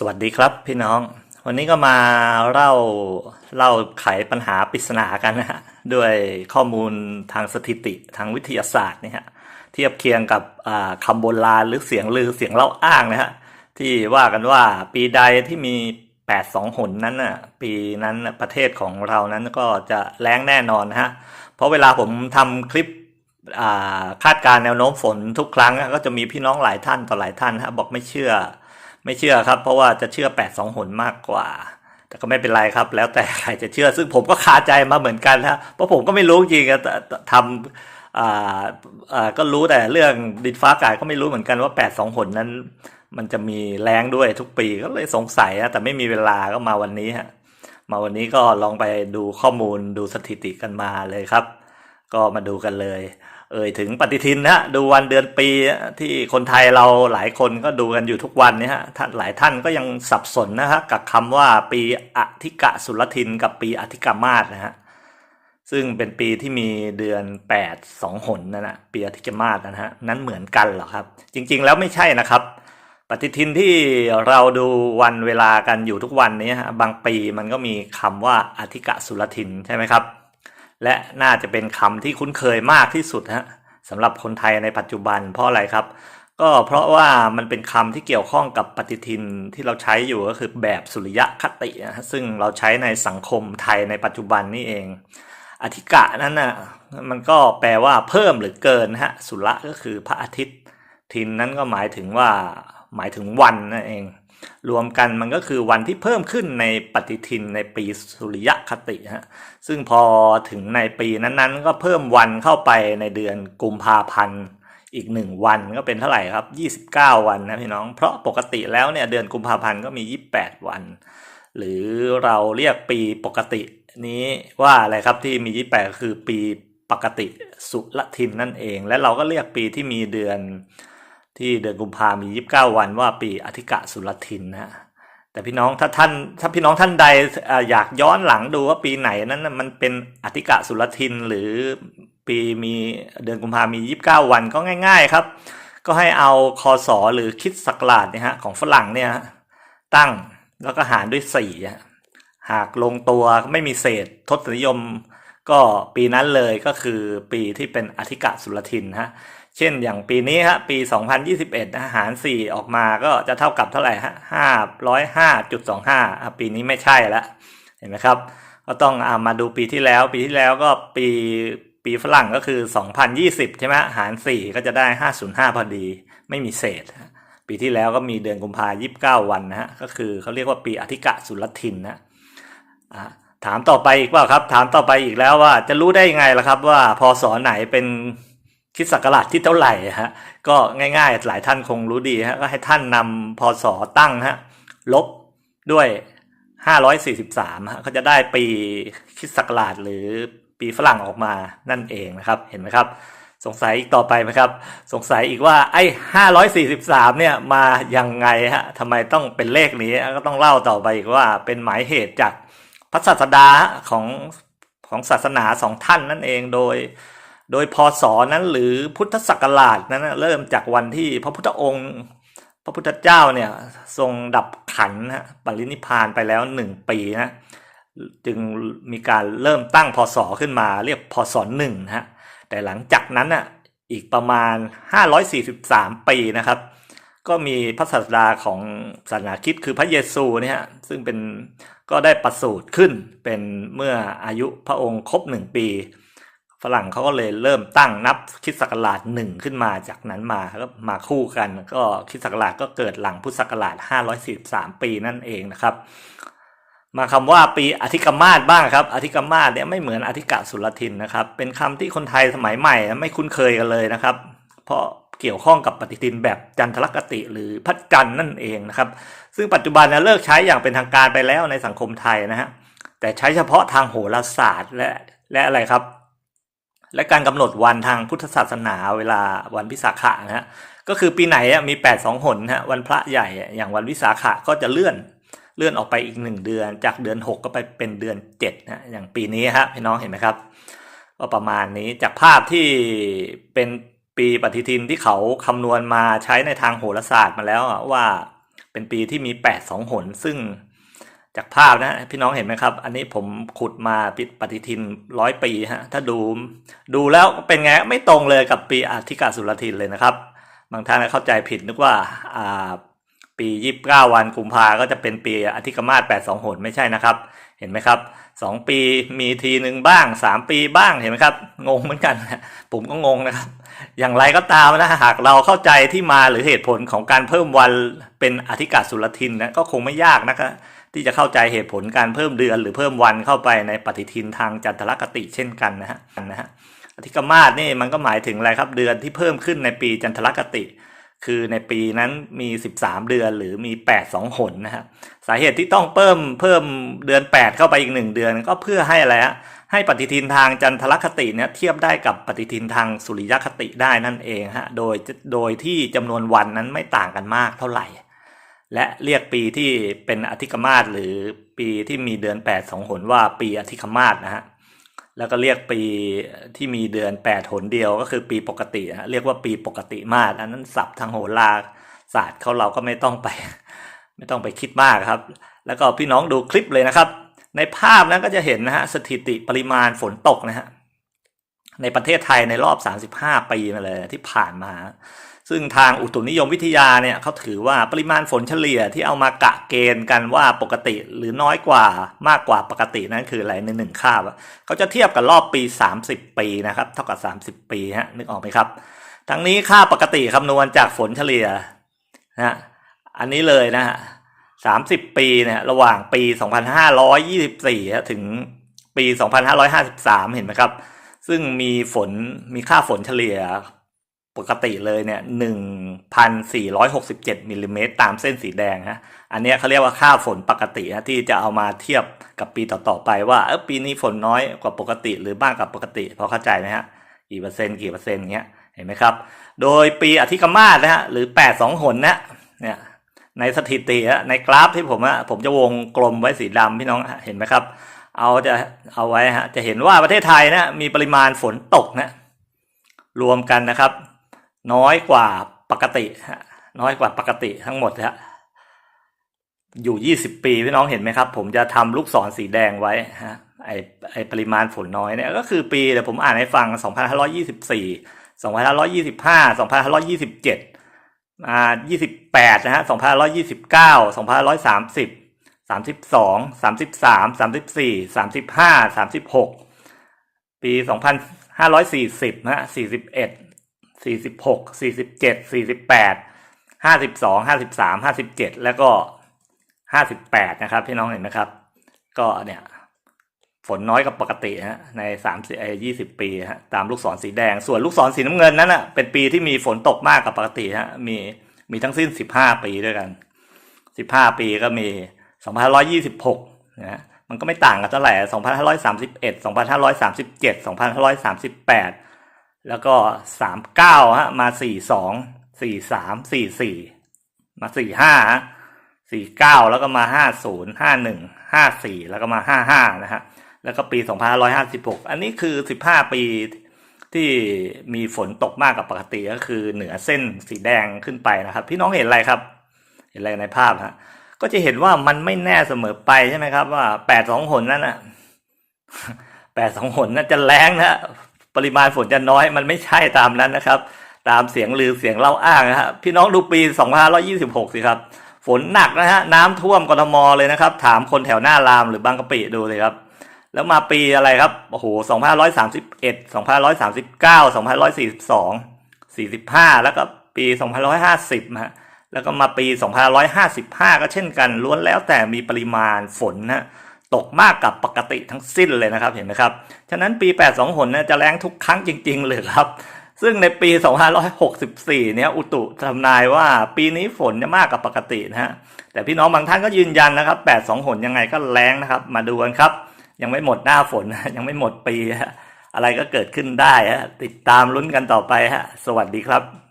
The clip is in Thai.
สวัสดีครับพี่น้อง วันนี้ก็มาเล่าเล่าไขปัญหาปริศนากันนะฮะด้วยข้อมูลทางสถิติทางวิทยาศาสตร์เนี่ยฮะเทียบเคียงกับคำโบราณหรือเสียงลือเสียงเล่าอ้างนะฮะที่ว่ากันว่าปีใดที่มีแปดสองหนนั้นน่ะปีนั้นประเทศของเรานั้นก็จะแล้งแน่นอนนะฮะเพราะเวลาผมทำคลิปคาดการณ์แนวโน้มฝนทุกครั้งก็จะมีพี่น้องหลายท่านต่อหลายท่านฮะบอกไม่เชื่อ ไม่เชื่อครับ เพราะว่าจะเชื่อแปดสองหนมากกว่า แต่ก็ไม่เป็นไรครับ แล้วแต่ใครจะเชื่อซึ่งผมก็คาใจมาเหมือนกันฮะเพราะผมก็ไม่รู้จริงอะทำก็รู้แต่เรื่องดินฟ้าอากาศก็ไม่รู้เหมือนกันว่าแปดสองหนนั้น มันจะมีแรงด้วยทุกปีก็เลยสงสัยนะแต่ไม่มีเวลาก็มาวันนี้ฮะมาวันนี้ก็ลองไปดูข้อมูลดูสถิติกันมาเลยครับ ก็มาดูกันเลย เอ่ยถึงปฏิทินนะดูวันเดือนปีที่คนไทยเราหลายคนก็ดูกันอยู่ทุกวันนี่ยฮะท่านหลายท่านก็ยังสับสนนะฮะกับคำว่าปีอธิกะสุรทินกับปีอธิกามาศนะฮะซึ่งเป็นปีที่มีเดือน 8 2 หนนั่นนะปีอธิกามาศนะฮะนั้นเหมือนกันเหรอครับ จริงๆแล้วไม่ใช่นะครับ ปฏิทินที่เราดูวันเวลากันอยู่ทุกวันนี้ฮะบางปีมันก็มีคำว่าอธิกะสุรทินใช่ไหมครับ และน่าจะเป็นคำที่คุ้นเคยมากที่สุดฮะสำหรับคนไทยในปัจจุบันเพราะอะไรครับ ก็เพราะว่ามันเป็นคำที่เกี่ยวข้องกับปฏิทินที่เราใช้อยู่ก็คือแบบสุริยคตินะฮะซึ่งเราใช้ในสังคมไทยในปัจจุบันนี่เอง อธิกะนั้นน่ะมันก็แปลว่าเพิ่มหรือเกินฮะสุระก็คือพระอาทิตย์ ทินนั้นก็หมายถึงว่าหมายถึงวันนั่นเอง รวมกันมันก็คือวันที่เพิ่มขึ้นในปฏิทินในปีสุริยคติฮะซึ่งพอถึงในปีนั้นๆ ก็เพิ่มวันเข้าไปในเดือนกุมภาพันธ์อีกหนึ่งวันก็เป็นเท่าไหร่ครับ 29 วันนะพี่น้อง เพราะปกติแล้วเนี่ยเดือนกุมภาพันธ์ก็มี 28 วัน หรือเราเรียกปีปกตินี้ว่าอะไรครับที่มี 28ก็คือปีปกติสุรทินนั่นเอง และเราก็เรียกปีที่มีเดือน ที่เดือนกุมภามี 29 วันว่าปีอธิกะสุรทินนะฮะแต่พี่น้องถ้าท่านถ้าพี่น้องท่านใดอยากย้อนหลังดูว่าปีไหนนั้นมันเป็นอธิกะสุรทินหรือปีมีเดือนกุมภามี 29 วันก็ง่าย ๆครับ ก็ให้เอาคอสอหรือคิดศักราชเนี่ยฮะของฝรั่งเนี่ยฮะตั้งแล้วก็หารด้วย4ฮะหากลงตัวไม่มีเศษทศนิยม ก็ปีนั้นเลยก็คือปีที่เป็นอธิกะสุรทินฮะ เช่นอย่างปีนี้ฮะปี 2021นะหาร 4 ออกมาก็จะเท่ากับเท่าไหร่ฮะ505.25ปีนี้ไม่ใช่แล้วเห็นไหมครับ ก็ต้องอามาดูปีที่แล้ว ปีที่แล้วก็ปีปีฝรั่งก็คือ 2020 ใช่ไหมหาร 4 ก็จะได้ 505 พอดี ไม่มีเศษ ปีที่แล้วก็มีเดือนกุมภาพันธ์29วันนะฮะ ก็คือเขาเรียกว่าปีอธิกะสุรทินนะอ่าถามต่อไปอีกว่าครับ ถามต่อไปอีกแล้วว่าจะรู้ได้ยังไงล่ะครับว่าพศไหนเป็น คิดศักราชที่เท่าไหร่ฮะก็ง่ายๆ หลายท่านคงรู้ดีฮะก็ให้ท่านนำพศตั้งฮะลบด้วย 543ฮะก็จะได้ปีคิดศักราชหรือปีฝรั่งออกมานั่นเองนะครับเห็นไหมครับสงสัยอีกต่อไปไหมครับ สงสัยอีกว่าไอ้543เนี่ยมายังไงฮะทำไมต้องเป็นเลขนี้ก็ต้องเล่าต่อไปอีกว่าเป็นหมายเหตุจากพระศาสดาของของศาสนาสองท่านนั่นเองโดย โดยพศนั้นหรือพุทธศักราชนั้นเริ่มจากวันที่พระพุทธองค์ พระพุทธเจ้าเนี่ยทรงดับขันธ์นะปรินิพานไปแล้วหนึ่งปีนะจึงมีการเริ่มตั้งพศขึ้นมาเรียกพศหนึ่งนะฮะแต่หลังจากนั้นอะอีกประมาณ 543 ปีนะครับ ก็มีพระศาสดาของศาสนาคิดคือพระเยซูเนี่ยซึ่งเป็นก็ได้ประสูติขึ้นเป็นเมื่ออายุพระองค์ครบหนึ่งปี รั่งเขาก็เลยเริ่มตั้งนับคริดศักราชหนึ่งขึ้นมาจากนั้นมาก็มาคู่กัน ก็คริดศักราชก็เกิดหลังพุทธศักราช 543 ปีนั่นเองนะครับ มาคำว่าปีอธิกมาศบ้างครับอธิกมาศเนี่ยไม่เหมือนอธิกะสุรทินนะครับ เป็นคำที่คนไทยสมัยใหม่ไม่คุ้นเคยกันเลยนะครับ เพราะเกี่ยวข้องกับปฏิทินแบบจันทรคติหรือพระจันน์นั่นเองนะครับ ซึ่งปัจจุบันเนี่ยเลิกใช้อย่างเป็นทางการไปแล้วในสังคมไทยนะฮะแต่ใช้เฉพาะทางโหราศาสตร์และและอะไรครับ และการกำหนดวันทางพุทธศาสนาเวลาวันวิสาขะนะฮะก็คือปีไหนมี8ปดสองหนฮะวันพระใหญ่อย่างวันวิสาขะก็จะเลื่อนเลื่อนออกไปอีกหนึ่งเดือน จากเดือน 6 ก็ไปเป็นเดือน7นะอย่างปีนี้ฮะพี่น้องเห็นไหมครับก็ประมาณนี้จากภาพที่เป็นปีปฏิทินที่เขาคำนวณมาใช้ในทางโหราศาสตร์มาแล้วว่าเป็นปีที่มีแปดสองหน ซึ่ง จากภาพนะพี่น้องเห็นไหมครับ อันนี้ผมขุดมาปิดปฏิทินร้อยปีฮะถ้าดูดูแล้วเป็นไงไม่ตรงเลยกับปีอาทิกาสุรทินเลยนะครับ บางท่านเข้าใจผิดนึกว่าอ่าปียี่สิบเก้าวันกุมภาก็จะเป็นปีอธิกมาศแปดสองหนไม่ใช่นะครับ เห็นไหมครับสองปีมีทีหนึ่งบ้างสามปีบ้างเห็นไหมครับ งงเหมือนกันผมก็งงนะครับ อย่างไรก็ตามนะหากเราเข้าใจที่มาหรือเหตุผลของการเพิ่มวันเป็นอธิกาสุรทินนะก็คงไม่ยากนะครับ ที่จะเข้าใจเหตุผลการเพิ่มเดือนหรือเพิ่มวันเข้าไปในปฏิทินทางจันทรคติเช่นกันนะฮะนะฮะอธิกมาศนี่มันก็หมายถึงอะไรครับเดือนที่เพิ่มขึ้นในปีจันทรคติ คือในปีนั้นมี 13 เดือนหรือมี 8 2 หนนะครับสาเหตุที่ต้องเพิ่มเพิ่มเดือน 8 เข้าไปอีก 1 เดือนก็เพื่อให้อะไรฮะให้ปฏิทินทางจันทรคติเนี่ยเทียบได้กับปฏิทินทางสุริยคติได้นั่นเองฮะโดยโดยที่จำนวนวันนั้นไม่ต่างกันมากเท่าไหร่ และเรียกปีที่เป็นอธิกมาศหรือปีที่มีเดือน8 2หนว่าปีอธิกมาศนะฮะแล้วก็เรียกปีที่มีเดือนแปดหนเดียวก็คือปีปกติฮะเรียกว่าปีปกติมาศอันนั้นศัพท์ทางโหราศาสตร์เขาเราก็ไม่ต้องไป ไม่ต้องไปคิดมากครับ แล้วก็พี่น้องดูคลิปเลยนะครับ ในภาพนั้นก็จะเห็นนะฮะสถิติปริมาณฝนตกนะฮะในประเทศไทยในรอบ 35 ปีมาเลยที่ผ่านมา ซึ่งทางอุตุนิยมวิทยาเนี่ยเขาถือว่าปริมาณฝนเฉลี่ยที่เอามากะเกณฑ์กันว่าปกติหรือน้อยกว่ามากกว่าปกตินั้นคืออะไรในหนึ่งคาบเขาจะเทียบกับรอบปี 30 ปีนะครับเท่ากับ 30 ปีฮะนึกออกไหมครับทั้งนี้ค่าปกติคำนวณจากฝนเฉลี่ยนะฮะอันนี้เลยนะฮะ30ปีเนี่ยระหว่างปี2524ฮะถึงปี2553เห็นไหมครับ ซึ่งมีฝนมีค่าฝนเฉลี่ย ปกติเลยเนี่ยหนึ่งพันสี่ร้อยหกสิบเจ็ดมิลลิเมตรตามเส้นสีแดงฮะ อันเนี้ยเขาเรียกว่าค่าฝนปกติฮะที่จะเอามาเทียบกับปีต่อๆไปว่าเออปีนี้ฝนน้อยกว่าปกติ หรือบ้างกับปกติพอเข้าใจไหมฮะ กี่เปอร์เซ็นต์กี่เปอร์เซ็นต์เงี้ย เห็นไหมครับ โดยปีอธิกมาศนะฮะหรือแปดสองหนนะเนี่ยในสถิติฮะในกราฟที่ผมอะผมจะวงกลมไว้สีดำพี่น้องเห็นไหมครับ เอาจะเอาไว้ฮะจะเห็นว่าประเทศไทยนะมีปริมาณฝนตกนะรวมกันนะครับ น้อยกว่าปกติฮะน้อยกว่าปกติทั้งหมดฮะอยู่20ปีพี่น้องเห็นไหมครับ ผมจะทำลูกศรสีแดงไว้ฮะไอไอปริมาณฝนน้อยเนี่ยก็คือปีเดี๋ยวผมอ่านให้ฟัง2524 2525 2527อ่า28นะฮะ2529 2530 32 33 34 35 36ปี2540นะฮะ41สี่ สี่สิบหกสี่สิบเจ็ดสี่สิบแปดห้าสิบสองห้าสิบสามห้าสิบเจ็ดแล้วก็ห้าสิบแปดนะครับพี่น้องเห็นไหมครับ ก็เนี่ยฝนน้อยกว่าปกติฮะในสามสิบยี่สิบปีฮะตามลูกศรสีแดง ส่วนลูกศรสีน้ำเงินนั้นอะเป็นปีที่มีฝนตกมากกว่าปกติฮะมีมีทั้งสิ้นสิบห้าปีด้วยกันสิบห้าปีก็มีสองพันร้อยยี่สิบหกนะมันก็ไม่ต่างกันเท่าไหร่สองพันห้าร้อยสามสิบเอ็ดสองพันห้าร้อยสามสิบเจ็ดสองพันห้าร้อยสามสิบแปด แล้วก็สามเก้าฮะมาสี่สองสี่สามสี่สี่มาสี่ห้าสี่เก้าแล้วก็มาห้าศูนย์ห้าหนึ่งห้าสี่แล้วก็มาห้าห้านะฮะแล้วก็ปีสองพันร้อยห้าสิบหกอันนี้คือสิบห้าปีที่มีฝนตกมากกว่าปกติก็คือเหนือเส้นสีแดงขึ้นไปนะครับ พี่น้องเห็นอะไรครับ เห็นอะไรในภาพฮะก็จะเห็นว่ามันไม่แน่เสมอไปใช่ไหมครับ ว่าแปดสองหนนั่นอะแปดสองหนนั่นจะแรงนะ ปริมาณฝนจะน้อยมันไม่ใช่ตามนั้นนะครับ ตามเสียงลือเสียงเล่าอ้างนะฮะพี่น้องดูปี 2526 สิครับ ฝนหนักนะฮะน้ำท่วมกทมเลยนะครับ ถามคนแถวหน้ารามหรือบางกะปิดูเลยครับ แล้วมาปีอะไรครับโอ้โห2531 2539 2542 45 แล้วก็ปี 2550ฮะแล้วก็มาปี 2555 ก็เช่นกันล้วนแล้วแต่มีปริมาณฝนนะ ตกมากกับปกติทั้งสิ้นเลยนะครับเห็นไหมครับ ฉะนั้นปี 82หนจะแรงทุกครั้งจริง ๆ เลยครับ ซึ่งในปี 2564 เนี่ยอุตุทำนายว่าปีนี้ฝนจะมากกว่าปกตินะฮะ แต่พี่น้องบางท่านก็ยืนยันนะครับ 82หนยังไงก็แรงนะครับ มาดูกันครับ ยังไม่หมดหน้าฝน ยังไม่หมดปี อะไรก็เกิดขึ้นได้ฮะติดตามลุ้นกันต่อไปฮะ สวัสดีครับ